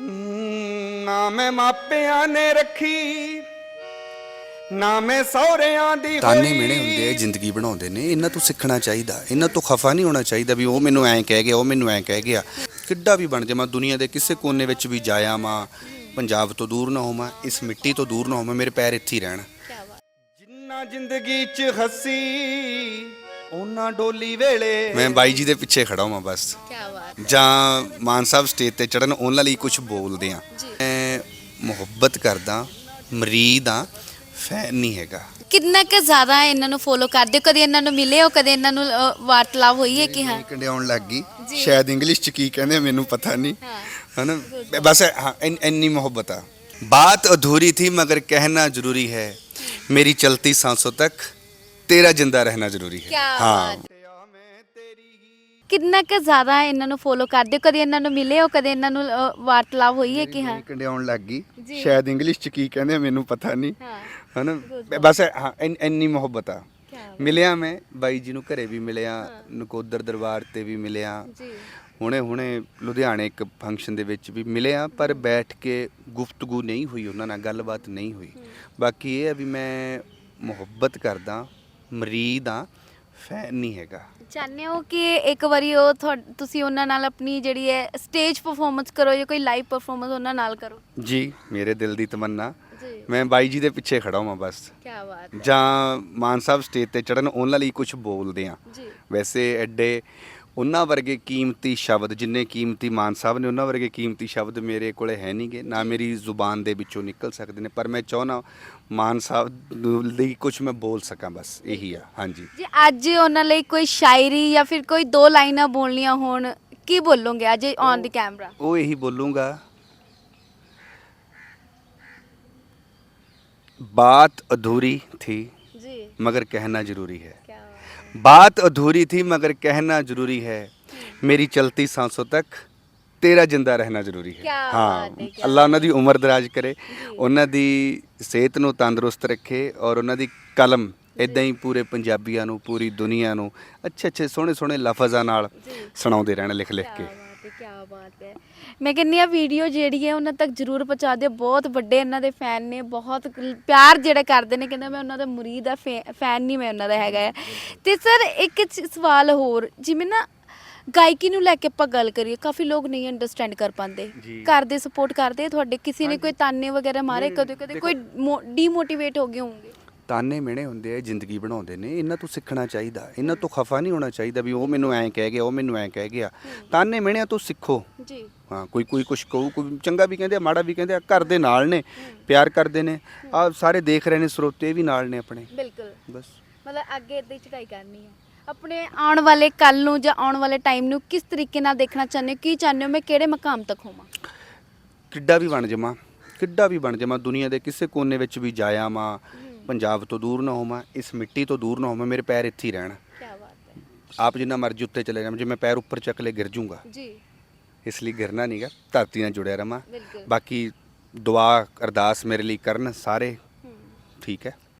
ਨਾ ਮੈਂ ਮਾਪਿਆਂ ਨੇ ਰੱਖੀ ਨਾ ਮੈਂ ਸਹੁਰਿਆਂ ਦੀ ਤਾਨੇ ਹੋਈ। ਮਿਹਣੇ ਹੁੰਦੇ ਆ ਜ਼ਿੰਦਗੀ ਬਣਾਉਂਦੇ ਨੇ। ਇਹਨਾਂ ਤੋਂ ਸਿੱਖਣਾ ਚਾਹੀਦਾ ਇਹਨਾਂ ਤੋਂ ਖਫਾ ਨਹੀਂ ਹੋਣਾ ਚਾਹੀਦਾ ਵੀ ਉਹ ਮੈਨੂੰ ਐਂ ਕਹਿ ਗਿਆ ਉਹ ਮੈਨੂੰ ਐਂ ਕਹਿ ਗਿਆ। ਕਿੱਡਾ ਵੀ ਬਣ ਜਾਵਾਂ ਦੁਨੀਆ ਦੇ ਕਿਸੇ ਕੋਨੇ ਵਿੱਚ ਵੀ ਜਾਇਆ ਮਾਂ ਪੰਜਾਬ ਤੋਂ ਦੂਰ ਨਾ ਹੋਵਾਂ ਇਸ ਮਿੱਟੀ ਤੋਂ ਦੂਰ ਨਾ ਹੋਵਾਂ ਮੇਰੇ ਪੈਰ ਇੱਥੇ ਹੀ ਰਹਿਣ। ਜਿੰਨਾ ਜ਼ਿੰਦਗੀ 'ਚ ਹੱਸੀ ਉਹਨਾਂ ਡੋਲੀ ਵੇਲੇ। ਮੈਂ ਬਾਈ ਜੀ ਦੇ ਪਿੱਛੇ ਖੜਾ ਹਾਂ ਬਸ। ਕੀ ਬਾਤ ਜਾਂ ਮਾਨ ਸਾਹਿਬ ਸਟੇਜ ਤੇ ਚੜਨ ਉਹਨਾਂ ਲਈ ਕੁਝ ਬੋਲਦੇ ਆ ਮੈਂ ਮੁਹੱਬਤ ਕਰਦਾ ਮਰੀਦ ਆ ਫੈਨ ਨਹੀਂ ਹੈਗਾ। ਕਿੰਨਾ ਕੁ ਜ਼ਿਆਦਾ ਇਹਨਾਂ ਨੂੰ ਫੋਲੋ ਕਰਦੇ ਹੋ? ਕਦੇ ਇਹਨਾਂ ਨੂੰ ਮਿਲੇ ਹੋ? ਕਦੇ ਇਹਨਾਂ ਨੂੰ ਅ, ਹੋਈ ਹੈ ਕਿ ਹਾਂ? ਕੰਡਿਆਉਣ ਲੱਗ ਗਈ। ਸ਼ਾਇਦ ਇੰਗਲਿਸ਼ ਚ ਕੀ ਕਹਿੰਦੇ ਮੈਨੂੰ ਪਤਾ ਨਹੀਂ। ਹਨਾ? ਬਸ ਹਾਂ ਇੰਨੀ ਮੁਹੱਬਤ ਆ। ਬਾਤ ਅਧੂਰੀ ਥੀ ਮਗਰ ਕਹਿਣਾ ਜ਼ਰੂਰੀ ਹੈ। ਮੇਰੀ ਚਲਤੀ ਸਾਂਸੋ ਤੱਕ ਤੇਰਾ ਜਿੰਦਾ ਰਹਿਣਾ ਜ਼ਰੂਰੀ ਹੈ। ਕਿਆ ਕਿੰਨਾ ਕੁ ਜ਼ਿਆਦਾ ਇਹਨਾਂ ਨੂੰ ਫੋਲੋ ਕਰਦੇ ਹੋ? ਕਦੇ ਇਹਨਾਂ ਨੂੰ ਮਿਲੇ ਹੋ? ਕਦੇ ਇਹਨਾਂ ਨੂੰ ਅ, ਹੋਈ ਹੈ ਕਿ ਹਾਂ? ਕੰਡਿਆਉਣ ਲੱਗ ਗਈ। ਸ਼ਾਇਦ ਇੰਗਲਿਸ਼ ਚ ਕੀ ਕਹਿੰਦੇ ਮੈਨੂੰ ਪਤਾ ਨਹੀਂ। ਹਾਂ। ਹਨਾ? ਬਸ ਹਾਂ ਇੰਨੀ ਮੁਹੱਬਤ ਆ। ਮਿਲਿਆ ਮੈਂ ਬਾਈ ਜੀ ਨੂੰ ਘਰੇ ਵੀ ਮਿਲਿਆ ਨਕੋਦਰ ਦਰਬਾਰ ਤੇ ਵੀ ਮਿਲਿਆ। ਜੀ। ਹੁਣੇ ਹੁਣੇ ਲੁਧਿਆਣੇ ਇੱਕ ਫੰਕਸ਼ਨ ਦੇ ਵਿੱਚ ਵੀ ਮਿਲਿਆ ਪਰ ਬੈਠ ਕੇ ਗੁਫ਼ਤਗੂ ਨਹੀਂ ਹੋਈ ਉਹਨਾਂ ਨਾਲ ਗੱਲਬਾਤ ਨਹੀਂ ਹੋਈ। ਬਾਕੀ ਇਹ ਹੈ ਵੀ ਮੈਂ ਮੁਹੱਬਤ ਕਰਦਾ ਮਰੀਦ ਆ ਫੈਨ ਨਹੀਂ ਹੈਗਾ। ਚਾਹੁੰਦੇ ਹੋ ਕਿ ਇੱਕ ਵਾਰੀ ਉਹ ਤੁਹਾ- ਤੁਸੀਂ ਉਹਨਾਂ ਨਾਲ ਆਪਣੀ ਜਿਹੜੀ ਹੈ ਸਟੇਜ ਪਰਫਾਰਮੈਂਸ ਕਰੋ ਜਾਂ ਕੋਈ ਲਾਈਵ ਪਰਫਾਰਮੈਂਸ ਉਹਨਾਂ ਨਾਲ ਕਰੋ? ਜੀ ਮੇਰੇ ਦਿਲ ਦੀ ਤਮੰਨਾ। ਜੀ। ਮੈਂ ਬਾਈ ਜੀ ਦੇ ਪਿੱਛੇ ਖੜਾ ਹਾਂ ਬਸ। ਕੀ ਬਾਤ ਹੈ। ਜਾਂ ਮਾਨ ਸਾਹਿਬ ਸਟੇਜ ਤੇ ਚੜਨ ਉਹਨਾਂ ਲਈ ਕੁਝ ਬੋਲਦੇ ਆ। ਜੀ। ਵੈਸੇ ਐਡੇ ਉਹਨਾਂ ਵਰਗੇ ਕੀਮਤੀ ਸ਼ਬਦ ਜਿੰਨੇ ਕੀਮਤੀ ਮਾਨ ਸਾਹਿਬ ਨੇ ਉਹਨਾਂ ਵਰਗੇ ਕੀਮਤੀ ਸ਼ਬਦ ਮੇਰੇ ਕੋਲੇ ਹੈ ਨਹੀਂਗੇ ਨਾ ਮੇਰੀ ਜ਼ੁਬਾਨ ਦੇ ਵਿੱਚੋਂ ਨਿਕਲ ਸਕਦੇ ਨੇ ਪਰ ਮੈਂ ਚਾਹੁੰਦਾ ਮਾਨ ਸਾਹਿਬ ਨੂੰ ਲਈ ਕੁਝ ਮੈਂ ਬੋਲ ਸਕਾਂ ਬਸ ਇਹੀ ਆ ਹਾਂਜੀ ਜੀ ਅੱਜ ਉਹਨਾਂ ਲਈ ਕੋਈ ਸ਼ਾਇਰੀ ਜਾਂ ਫਿਰ ਕੋਈ ਦੋ ਲਾਈਨਾਂ ਬੋਲਣੀਆਂ ਹੋਣ ਕੀ ਬੋਲੋਗੇ ਅੱਜ ਔਨ ਦੀ ਕੈਮਰਾ ਉਹ ਇਹੀ ਬੋਲੂੰਗਾ बात अधूरी थी ਜੀ मगर कहना जरूरी है ਕੀ बात अधूरी थी मगर कहना जरूरी है मेरी चलती सांसों तक ਤੇਰਾ ਜਿੰਦਾ ਰਹਿਣਾ ਜ਼ਰੂਰੀ ਹੈ ਕਿਆ ਹਾਂ ਬਾਤ ਹੈ, ਕਿਆ ਅੱਲਾ ਉਹਨਾਂ ਦੀ ਉਮਰ ਦਰਾਜ ਕਰੇ ਉਹਨਾਂ ਦੀ ਸਿਹਤ ਨੂੰ ਤੰਦਰੁਸਤ ਰੱਖੇ ਔਰ ਉਹਨਾਂ ਦੀ ਕਲਮ ਇਦਾਂ ਹੀ ਪੂਰੇ ਪੰਜਾਬੀਆਂ ਨੂੰ ਪੂਰੀ ਦੁਨੀਆ ਨੂੰ ਅੱਛੇ ਅੱਛੇ ਸੋਹਣੇ ਸੋਹਣੇ ਲਫ਼ਜ਼ਾਂ ਨਾਲ ਸੁਣਾਉਂਦੇ ਰਹਿਣ ਲਿਖ ਲਿਖ ਕੇ ਕੀ ਬਾਤ ਹੈ ਕੀ ਬਾਤ ਹੈ। ਮੈਂ ਕਹਿੰਦੀ ਆ ਵੀਡੀਓ ਜਿਹੜੀ ਹੈ ਉਹਨਾਂ ਤੱਕ ਜ਼ਰੂਰ ਪਹੁੰਚਾ ਦਿਓ। ਬਹੁਤ ਵੱਡੇ ਇਹਨਾਂ ਦੇ ਫੈਨ ਨੇ ਬਹੁਤ ਕ- ਪਿਆਰ ਜਿਹੜਾ ਕਰਦੇ ਨੇ ਕਹਿੰਦਾ ਮੈਂ ਉਹਨਾਂ ਦਾ ਮੁਰੀਦ ਆ ਫੈਨ ਨਹੀਂ ਮੈਂ ਉਹਨਾਂ ਦਾ ਹੈਗਾ ਹੈ। ਤੇ ਸਰ ਇੱਕ ਚ- ਸਵਾਲ ਹੋਰ ਜਿਵੇਂ ਨਾ ਗਾਇਕੀ ਨੂੰ ਲੈ ਕੇ ਆਪਾਂ ਗੱਲ ਕਰੀਏ ਕਾਫੀ ਲੋਕ ਨਹੀਂ ਅੰਡਰਸਟੈਂਡ ਕਰ ਪਾਉਂਦੇ। ਜੀ। ਘਰ ਦੇ ਸਪੋਰਟ ਕਰਦੇ ਆ ਤੁਹਾਡੇ ਕਿਸੇ ਨੇ ਕੋਈ ਤਾਨੇ ਵਗੈਰਾ ਮਾਰੇ ਕਦੇ ਕਦੇ ਕੋਈ ਡੀਮੋਟੀਵੇਟ ਹੋ ਗਏ ਹੋਣਗੇ? ਤਾਨੇ ਮਿਹਣੇ ਹੁੰਦੇ ਆ ਜ਼ਿੰਦਗੀ ਬਣਾਉਂਦੇ ਨੇ। ਇਹਨਾਂ ਤੋਂ ਸਿੱਖਣਾ ਚਾਹੀਦਾ। ਇਹਨਾਂ ਤੋਂ ਖਫਾ ਨਹੀਂ ਹੋਣਾ ਚਾਹੀਦਾ ਵੀ ਉਹ ਮੈਨੂੰ ਐਂ ਕਹਿ ਗਿਆ ਉਹ ਮੈਨੂੰ ਐਂ ਕਹਿ ਗਿਆ। ਤਾਨੇ ਮਿਹਣਿਆਂ ਤੋਂ ਸਿੱਖੋ। ਜੀ। ਹਾਂ ਕੋਈ ਕੋਈ ਕੁਛ ਕਹੂ ਕੋਈ ਚੰਗਾ ਵੀ ਕਹਿੰਦੇ ਆ ਮਾੜਾ ਵੀ ਕਹਿੰਦੇ ਆ ਘਰ ਦੇ ਨਾਲ ਨੇ ਪਿਆਰ ਕਰਦੇ ਨੇ। ਆ ਸਾਰੇ ਦੇਖ ਰਹੇ ਨੇ ਸਰੋਤੇ ਵੀ ਨਾਲ ਨੇ ਆਪਣੇ। ਬਿਲਕੁਲ। ਬਸ। ਮਤਲਬ ਅੱਗੇ ਇਦਾਂ ਹੀ ਚੜਾਈ ਕਰਨੀ ਹੈ ਆਪਣੇ ਆਉਣ ਵਾਲੇ ਕੱਲ ਨੂੰ ਜਾਂ ਆਉਣ ਵਾਲੇ ਟਾਈਮ ਨੂੰ ਕਿਸ ਤਰੀਕੇ ਨਾਲ ਦੇਖਣਾ ਚਾਹੁੰਦੇ ਹੋ? ਕੀ ਚਾਹੁੰਦੇ ਹੋ? ਮੈਂ ਕਿਹੜੇ ਮਕਾਮ ਤੱਕ ਹੋਵਾਂ? ਕਿੱਡਾ ਵੀ ਬਣ ਜਾਵਾਂ ਕਿੱਡਾ ਵੀ ਬਣ ਜਾਵਾਂ ਦੁਨੀਆ ਦੇ ਕਿਸੇ ਕੋਨੇ ਵਿੱਚ ਵੀ ਜਾਇਆ ਮਾਂ ਪੰਜਾਬ ਤੋਂ ਦੂਰ ਨਾ ਹੋਵਾਂ ਇਸ ਮਿੱਟੀ ਤੋਂ ਦੂਰ ਨਾ ਹੋਵਾਂ ਮੇਰੇ ਪੈਰ ਇੱਥੇ ਹੀ ਰਹਿਣ। ਕੀ ਬਾਤ ਹੈ। ਆਪ ਜਿੰਨਾ ਮਰਜ਼ੀ ਉੱਤੇ ਚਲੇ ਜਾਵਾਂ ਜੇ ਮੈਂ ਪੈਰ ਉੱਪਰ ਚੱਕ ਲੇ ਗਿਰ ਜੂੰਗਾ ਜੀ। ਇਸ ਲਈ ਗਿਰਨਾ ਨਹੀਂਗਾ ਧਰਤੀ ਨਾਲ ਜੁੜਿਆ ਰਵਾਂ। ਬਿਲਕੁਲ। ਬਾਕੀ ਦੁਆ ਅਰਦਾਸ ਮੇਰੇ ਲਈ ਕਰਨ ਸਾਰੇ ਹੂੰ। ਠੀਕ ਹੈ।